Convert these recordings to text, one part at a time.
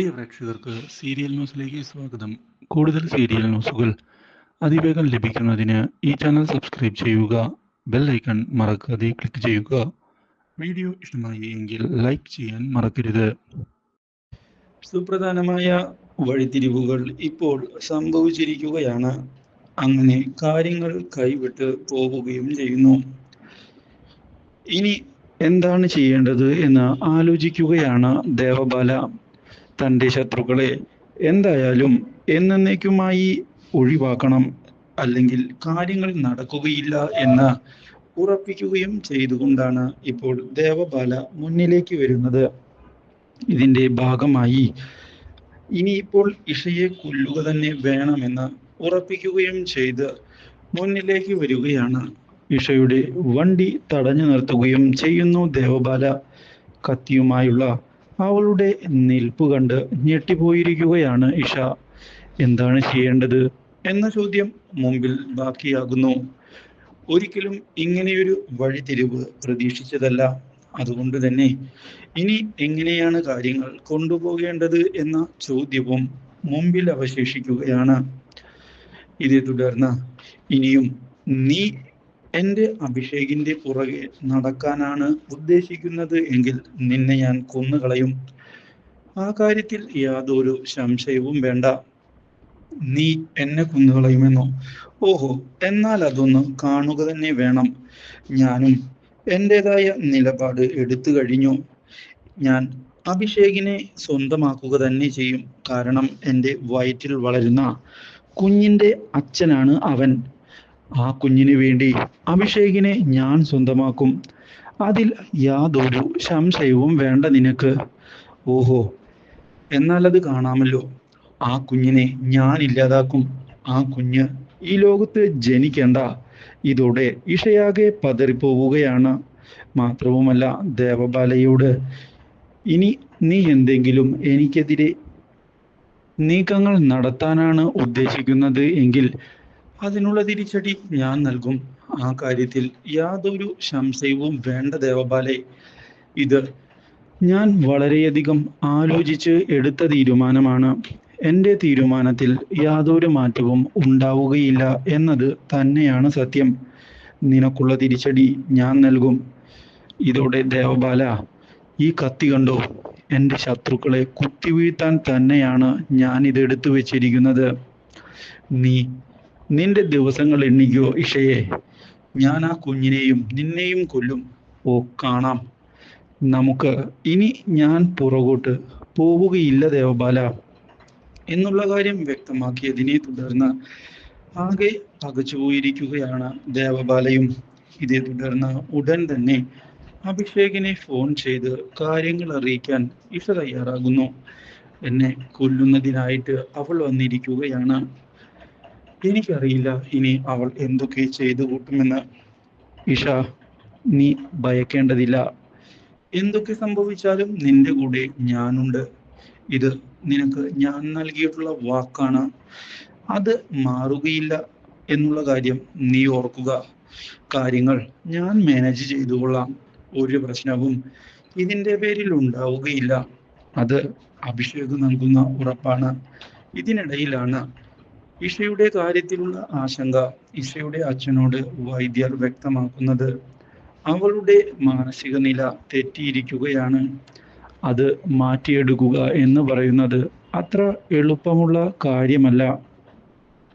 പ്രിയ പ്രേക്ഷകർക്ക് സീരിയൽ ന്യൂസിലേക്ക് സ്വാഗതം. കൂടുതൽ സീരിയൽ ന്യൂസുകൾ അതിവേഗം ലഭിക്കുന്നതിന് ഈ ചാനൽ സബ്സ്ക്രൈബ് ചെയ്യുക ബെൽ ഐക്കൺ മറക്കാതെ ക്ലിക്ക് ചെയ്യുക. വീഡിയോ ഇഷ്ടമായി എങ്കിൽ ലൈക്ക് ചെയ്യാൻ മറക്കരുത്. സുപ്രധാനമായ വഴിത്തിരിവുകൾ ഇപ്പോൾ സംഭവിച്ചിരിക്കുകയാണ്. അങ്ങനെ കാര്യങ്ങൾ കൈവിട്ട് പോവുകയും ചെയ്യുന്നു. ഇനി എന്താണ് ചെയ്യേണ്ടത് എന്ന് ആലോചിക്കുകയാണ് ദേവബാല. തന്റെ ശത്രുക്കളെ എന്തായാലും എന്നേക്കുമായി ഒഴിവാക്കണം അല്ലെങ്കിൽ കാര്യങ്ങൾ നടക്കുകയില്ല എന്ന് ഉറപ്പിക്കുകയും ചെയ്തുകൊണ്ടാണ് ഇപ്പോൾ ദേവബാല മുന്നിലേക്ക് വരുന്നത്. ഇതിന്റെ ഭാഗമായി ഇനിയിപ്പോൾ ഇഷയെ കൊല്ലുക തന്നെ വേണമെന്ന് ഉറപ്പിക്കുകയും ചെയ്ത് മുന്നിലേക്ക് വരികയാണ്. ഇഷയുടെ വണ്ടി തടഞ്ഞു നിർത്തുകയും ചെയ്യുന്നു ദേവബാല. കത്തിയുമായുള്ള അവളുടെ നിൽപ്പ് കണ്ട് ഞെട്ടിപ്പോയിരിക്കുകയാണ് ഇഷ. എന്താണ് ചെയ്യേണ്ടത്? എന്ന ചോദ്യം മുമ്പിൽ ബാക്കിയാകുന്നു. ഒരിക്കലും ഇങ്ങനെയൊരു വഴിതിരിവ് പ്രതീക്ഷിച്ചതല്ല. അതുകൊണ്ട് തന്നെ ഇനി എങ്ങനെയാണ് കാര്യങ്ങൾ കൊണ്ടുപോകേണ്ടത് എന്ന ചോദ്യവും മുമ്പിൽ അവശേഷിക്കുകയാണ്. ഇതേ തുടർന്ന് ഇനിയും നീ എന്റെ അഭിഷേകിന്റെ പുറകെ നടക്കാനാണ് ഉദ്ദേശിക്കുന്നത് എങ്കിൽ നിന്നെ ഞാൻ കൊന്നുകളയും. ആ കാര്യത്തിൽ യാതൊരു സംശയവും വേണ്ട. നീ എന്നെ കൊന്നുകളയുമെന്നോ? ഓഹോ എന്നാൽ അതൊന്ന് കാണുക തന്നെ വേണം. ഞാനും എന്റെതായ നിലപാട് എടുത്തു കഴിഞ്ഞു. ഞാൻ അഭിഷേകിനെ സ്വന്തമാക്കുക തന്നെ ചെയ്യും. കാരണം എന്റെ വയറ്റിൽ വളരുന്ന കുഞ്ഞിന്റെ അച്ഛനാണ് അവൻ. ആ കുഞ്ഞിന് വേണ്ടി അഭിഷേകിനെ ഞാൻ സ്വന്തമാക്കും. അതിൽ യാതൊരു സംശയവും വേണ്ട നിനക്ക്. ഓഹോ എന്നാൽ അത് കാണാമല്ലോ. ആ കുഞ്ഞിനെ ഞാൻ ഇല്ലാതാക്കും. ആ കുഞ്ഞ് ഈ ലോകത്ത് ജനിക്കേണ്ട. ഇതോടെ ഇഷയാകെ പതറിപ്പോവുകയാണ്. മാത്രവുമല്ല ദേവബാലയോട് ഇനി നീ എന്തെങ്കിലും എനിക്കെതിരെ നീക്കങ്ങൾ നടത്താനാണ് ഉദ്ദേശിക്കുന്നത് എങ്കിൽ അതിനുള്ള തിരിച്ചടി ഞാൻ നൽകും. ആ കാര്യത്തിൽ യാതൊരു സംശയവും വേണ്ട ദേവപാലെ ഇത് ഞാൻ വളരെയധികം ആലോചിച്ച് എടുത്ത തീരുമാനമാണ്. എന്റെ തീരുമാനത്തിൽ യാതൊരു മാറ്റവും ഉണ്ടാവുകയില്ല എന്നത് തന്നെയാണ് സത്യം. നിനക്കുള്ള തിരിച്ചടി ഞാൻ നൽകും. ഇതോടെ ദേവബാല ഈ കത്തി കണ്ടോ? എന്റെ ശത്രുക്കളെ കുത്തിവീഴ്ത്താൻ തന്നെയാണ് ഞാൻ ഇത് എടുത്തു വെച്ചിരിക്കുന്നത് നീ നിന്റെ ദിവസങ്ങൾ എണ്ണിക്കോ ഇഷയെ ഞാൻ ആ കുഞ്ഞിനെയും നിന്നെയും കൊല്ലും. ഓ കാണാം. നമുക്ക് ഇനി ഞാൻ പുറകോട്ട് പോവുകയില്ല ദേവബാല. എന്നുള്ള കാര്യം വ്യക്തമാക്കിയതിനെ തുടർന്ന് ആകെ പകച്ചുപോയിരിക്കുകയാണ് ദേവബാലയും. ഇതേ തുടർന്ന് ഉടൻ തന്നെ അഭിഷേകിനെ ഫോൺ ചെയ്ത് കാര്യങ്ങൾ അറിയിക്കാൻ ഇഷ തയ്യാറാകുന്നു. എന്നെ കൊല്ലുന്നതിനായിട്ട് അവൾ വന്നിരിക്കുകയാണ്. എനിക്കറിയില്ല ഇനി അവൾ എന്തൊക്കെ ചെയ്തു കൂട്ടുമെന്ന് ഇഷ നീ ഭയക്കേണ്ടതില്ല. എന്തൊക്കെ സംഭവിച്ചാലും നിന്റെ കൂടെ ഞാനുണ്ട്. ഇത് നിനക്ക് ഞാൻ നൽകിയിട്ടുള്ള വാക്കാണ്. അത് മാറുകയില്ല എന്നുള്ള കാര്യം നീ ഓർക്കുക. കാര്യങ്ങൾ ഞാൻ മാനേജ് ചെയ്തുകൊള്ളാം. ഒരു പ്രശ്നവും ഇതിന്റെ പേരിൽ ഉണ്ടാവുകയില്ല. അത് അഭിഷേക് നൽകുന്ന ഉറപ്പാണ്. ഇതിനിടയിലാണ് ഇഷയുടെ കാര്യത്തിലുള്ള ആശങ്ക ഇഷയുടെ അച്ഛനോട് വൈദ്യർ വ്യക്തമാക്കുന്നത് അവളുടെ മാനസിക നില തെറ്റിയിരിക്കുകയാണ്. അത് മാറ്റിയെടുക്കുക എന്ന് പറയുന്നത് അത്ര എളുപ്പമുള്ള കാര്യമല്ല.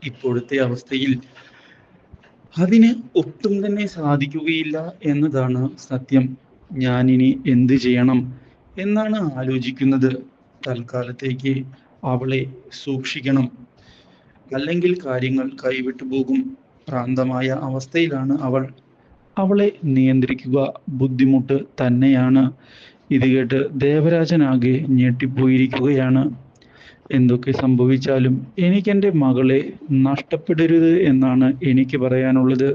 ഇപ്പോഴത്തെ അവസ്ഥയിൽ അതിന് ഒട്ടും തന്നെ സാധിക്കുകയില്ല എന്നതാണ് സത്യം. ഞാനിനി എന്ത് ചെയ്യണം എന്നാണ് ആലോചിക്കുന്നത്. തൽക്കാലത്തേക്ക് അവളെ സൂക്ഷിക്കണം. അല്ലെങ്കിൽ കാര്യങ്ങൾ കൈവിട്ടു പോകും. ഭ്രാന്തമായ അവസ്ഥയിലാണ് അവൾ. അവളെ നിയന്ത്രിക്കുക ബുദ്ധിമുട്ട് തന്നെയാണ്. ഇത് കേട്ട് ദേവരാജനാകെ ഞെട്ടിപ്പോയിരിക്കുകയാണ്. എന്തൊക്കെ സംഭവിച്ചാലും എനിക്കെന്റെ മകളെ നഷ്ടപ്പെടരുത് എന്നാണ് എനിക്ക് പറയാനുള്ളത്.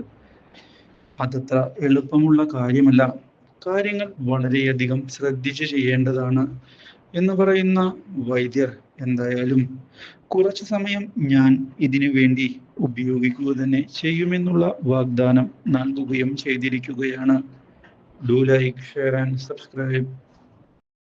അതത്ര എളുപ്പമുള്ള കാര്യമല്ല. കാര്യങ്ങൾ വളരെയധികം ശ്രദ്ധിച്ചു ചെയ്യേണ്ടതാണ് എന്ന് പറയുന്ന വൈദ്യർ എന്തായാലും കുറച്ചു സമയം ഞാൻ ഇതിനു വേണ്ടി ഉപയോഗിക്കുക തന്നെ ചെയ്യുമെന്നുള്ള വാഗ്ദാനം നൽകുകയും ചെയ്തിരിക്കുകയാണ്. Do like share and subscribe